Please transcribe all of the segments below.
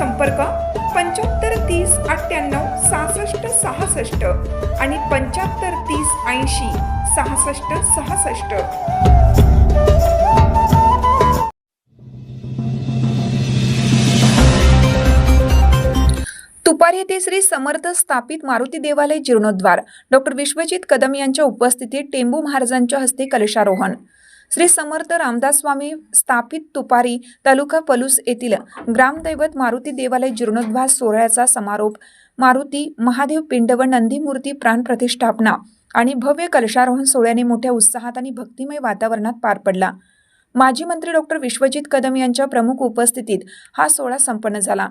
संपर्क पंच्याहत्तर तीस अठ्ठ्याण्णव सहासष्ट सहासष्ट आणि पंच्याहत्तर तीस ऐंशी सहासष्ट सहासष्ट. तुपार येथे श्री समर्थ स्थापित मारुती देवालय जीर्णोद्वार डॉक्टर विश्वजित कदम यांच्या उपस्थितीत टेंबू महाराजांच्या हस्ते कलशारोहण. श्री समर्थ रामदास स्वामी स्थापित तुपारी तालुका पलूस येथील ग्रामदैवत मारुती देवालय जीर्णोद्वास सोहळ्याचा समारोप मारुती महादेव पिंड व नंदीमूर्ती प्राणप्रतिष्ठापना आणि भव्य कलशारोहण सोहळ्याने मोठ्या उत्साहात आणि भक्तिमय वातावरणात पार पडला. माजी मंत्री डॉक्टर विश्वजित कदम यांच्या प्रमुख उपस्थितीत हा सोहळा संपन्न झाला.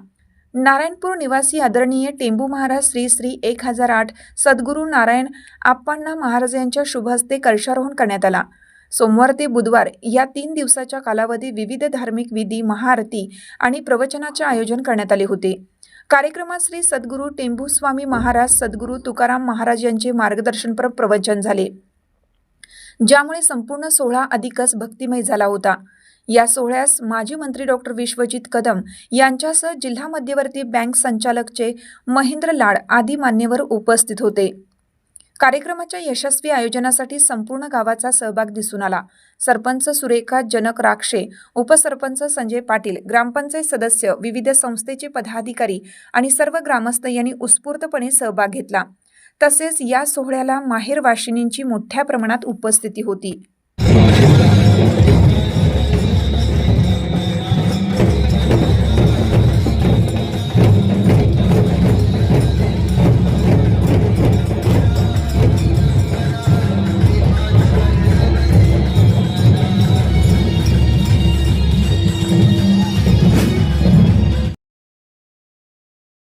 नारायणपूर निवासी आदरणीय टेंबू महाराज श्री श्री एक हजार आठ सद्गुरू नारायण आप्पांना महाराज यांच्या शुभहस्ते कलशारोहण करण्यात आला. सोमवार ते बुधवार या तीन दिवसाच्या कालावधी विविध धार्मिक विधी महाआरती आणि प्रवचनाचे आयोजन करण्यात आले होते. कार्यक्रमात श्री सद्गुरू टेंभूस्वामी महाराज सद्गुरू तुकाराम महाराज यांचे मार्गदर्शनपर प्रवचन झाले. ज्यामुळे संपूर्ण सोहळा अधिकच भक्तिमय झाला होता. या सोहळ्यास माजी मंत्री डॉक्टर विश्वजित कदम यांच्यासह जिल्हा मध्यवर्ती बँक संचालकचे महेंद्र लाड आदी मान्यवर उपस्थित होते. कार्यक्रमाच्या यशस्वी आयोजनासाठी संपूर्ण गावाचा सहभाग दिसून आला. सरपंच सुरेखा जनक राक्षे उपसरपंच संजय पाटील ग्रामपंचायत सदस्य विविध संस्थेचे पदाधिकारी आणि सर्व ग्रामस्थ यांनी उत्स्फूर्तपणे सहभाग घेतला. तसेच या सोहळ्याला माहेर वाशिनींची मोठ्या प्रमाणात उपस्थिती होती.